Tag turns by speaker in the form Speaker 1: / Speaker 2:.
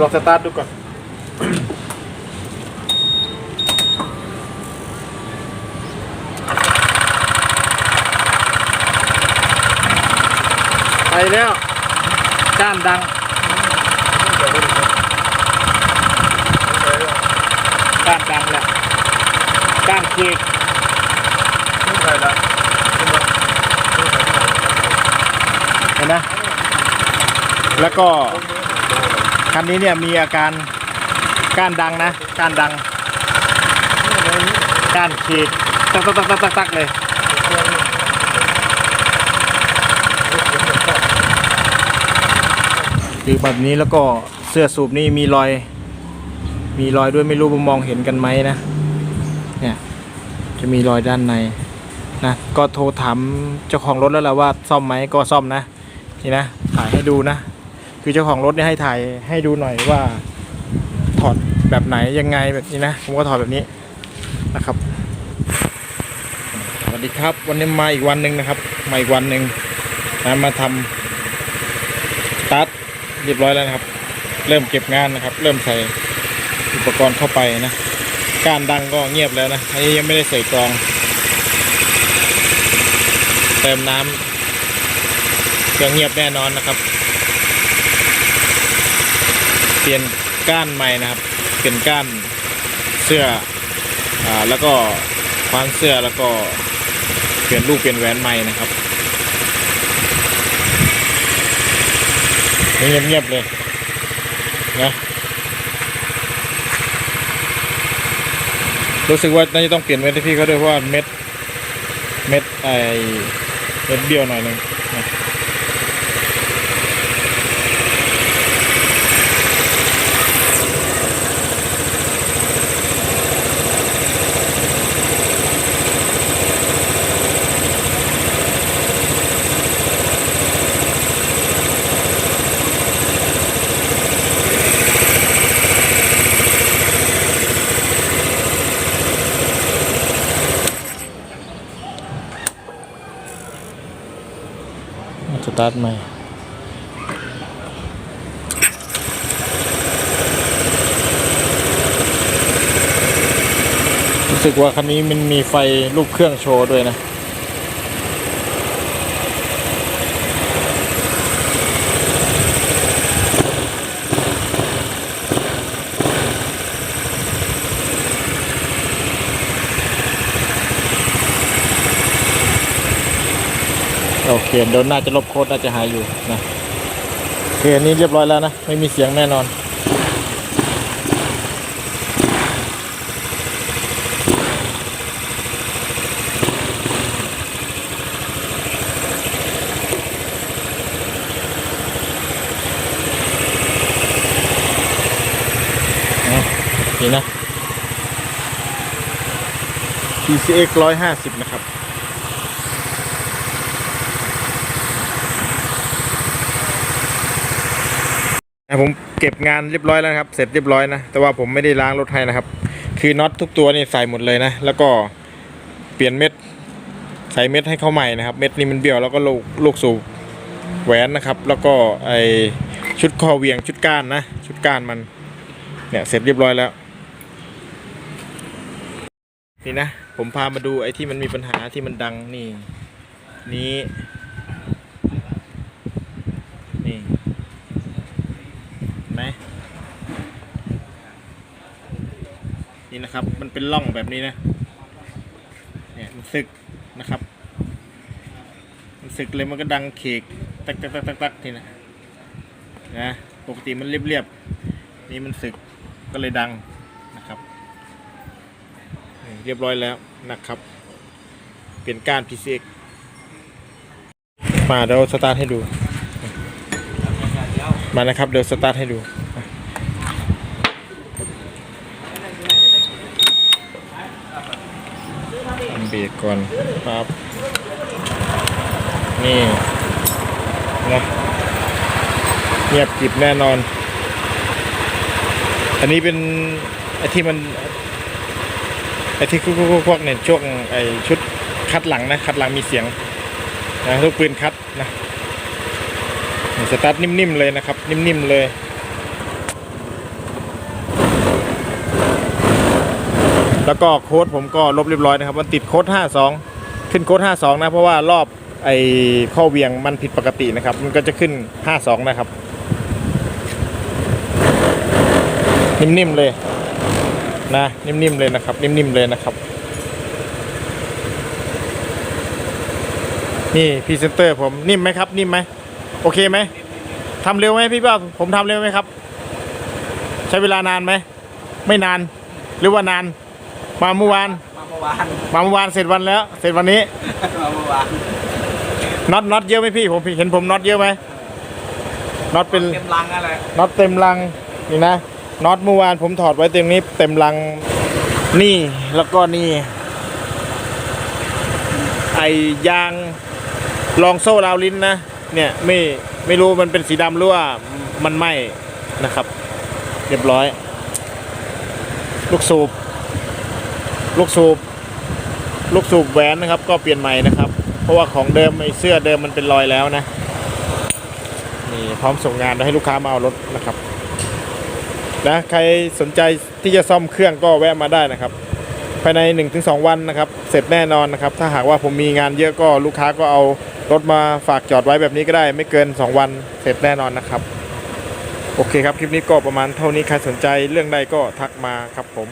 Speaker 1: ลองสตาร์ทดูก่อนไปแล้วก้านดังก้านดังแหละก้านเคก
Speaker 2: ใช่ละ
Speaker 1: เห็นนะแล้วก็ คันนี้เนี่ยมีอาการก้านดังนะก้านดังก้านเคกตักตักตักตักตักเลยคือแบบนี้แล้วก็เสื้อสูบนี่มีรอย มีรอยด้วยไม่รู้มองเห็นกันไหมนะเนี่ยจะมีรอยด้านในนะก็โทรถามเจ้าของรถแล้วแหละว่าซ่อมไหมก็ซ่อมนะนี่นะถ่ายให้ดูนะ คือเจ้าของรถเนี่ยให้ถ่ายให้ดูหน่อยว่าถอดแบบไหนยังไงแบบนี้นะ ผมก็ถอดแบบนี้นะครับ สวัสดีครับ วันนี้มาอีกวันหนึ่งนะครับ มาอีกวันหนึ่งนะมาทำตาร์ทเรียบร้อยแล้วนะครับ เริ่มเก็บงานนะครับ เริ่มใส่อุปกรณ์เข้าไปนะการดังก็เงียบแล้วนะอันนี้ยังไม่ได้ใส่กรอง เติมน้ำเครื่องเงียบแน่นอนนะครับ ปลี่ยนก้านใหม่นะครับ เปลี่ยนก้านเสื้ออ่าแล้วก็คว้านเสื้อแล้วก็เปลี่ยนลูกเปลี่ยนแหวนใหม่นะครับเงียบๆเลยนะรู้สึกว่าน่าจะต้องเปลี่ยนเม็ดให้พี่เขาด้วยเพราะว่าเม็ดเม็ดไอเม็ดเบี้ยวหน่อยหนึง ตาร์ทใหม่รู้สึกว่าคันนี้มันมีไฟรูปเครื่องโชว์ด้วยนะ โอเคเดี๋ยวน่าจะลบโค้ดน่าจะหายอยู่นะโอเคอันนี้เรียบร้อยแล้วนะ ไม่มีเสียงแน่นอน นี่นะ PCX 150 นะครับ ผมเก็บงานเรียบร้อยแล้วครับ เสร็จเรียบร้อยนะ แต่ว่าผมไม่ได้ล้างรถให้นะครับ คือน็อตทุกตัวนี่ใส่หมดเลยนะ แล้วก็เปลี่ยนเม็ด ใส่เม็ดให้เข้าใหม่นะครับ เม็ดนี้มันเบี้ยวแล้วก็ลูกลูกสูบแหวนนะครับ แล้วก็ไอชุดคอเหวียงชุดก้านนะ ชุดก้านมันเนี่ยเสร็จเรียบร้อยแล้ว นี่นะ ผมพามาดูไอ้ที่มันมีปัญหาที่มันดังนี่ นี้นี่ เห็นไหม นี่นะครับ มันเป็นร่องแบบนี้นะ เนี่ยมันสึกนะครับ มันสึกเลยมันก็ดังเขกตักตักตักตักตักทีนะนะปกติมันเรียบเรียบๆนี่มันสึกก็เลยดังนะครับเรียบร้อยแล้วนะครับ เปลี่ยนก้าน PCX มาเดี๋ยวสตาร์ทให้ดู มานะครับเดี๋ยวสตาร์ทให้ดู เบรกก่อนครับ นี่นะเงียบกิบแน่นอน อันนี้เป็นไอ้ที่มันไอ้ที่คุกๆควักเนี่ยช่วงไอ้ชุดคัดหลังนะ คัดหลังมีเสียงนะลูกปืนคัดนะสตาร์ทนิ่มๆเลยนะครับ นิ่มๆเลย แล้วก็โค้ดผมก็ลบเรียบร้อยนะครับ มันติดโค้ด 52 ขึ้นโค้ด 52 นะ เพราะว่ารอบไอ้ข้อเวียงมันผิดปกตินะครับ มันก็จะขึ้น 52 นะครับ นิ่มๆเลยนะ นิ่มๆเลยนะครับ นิ่มๆเลยนะครับ นี่พรีเซนเตอร์ผมนิ่มไหมครับ นิ่มไหมโอเคไหมทำเร็วไหมพี่ป้าผมทำเร็วไหมครับ ใช้เวลานานไหม ไม่นาน หรือว่านาน มาเมื่อวาน
Speaker 3: มาเมื่อวาน
Speaker 1: มาเมื่อวานเสร็จวันแล้ว เสร็จวันนี้
Speaker 3: มาเมื่อวาน
Speaker 1: น็อตน็อตเยอะไหมพี่ผมเห็นผมน็อตเยอะไหมน็อตเป็น
Speaker 3: เต็มลังอะไร
Speaker 1: น็อตเต็มลังนี่นะน็อตเมื่อวานผมถอดไว้เต็มนี้ เต็มลังนี่แล้วก็นี่ไอยางรองโซ่ราวลิ้นนะเนี่ยไม่ไม่รู้มันเป็นสีดำหรือว่ามันไหม้นะครับ เรียบร้อย ลูกสูบ ลูกสูบลูกสูบแหวนนะครับ ก็เปลี่ยนใหม่นะครับ เพราะว่าของเดิมไอ้เสื้อเดิมมันเป็นรอยแล้วนะนี่พร้อมส่งงานให้ลูกค้ามาเอารถนะครับนะใครสนใจที่จะซ่อมเครื่องก็แวะมาได้นะครับ ภายใน 1-2 วันนะครับ เสร็จแน่นอนนะครับ ถ้าหากว่าผมมีงานเยอะก็ลูกค้าก็เอารถมาฝากจอดไว้แบบนี้ก็ได้ ไม่เกิน 2 วันเสร็จแน่นอนนะครับ โอเคครับ คลิปนี้ก็ประมาณเท่านี้ใครสนใจเรื่องใดก็ทักมาครับผม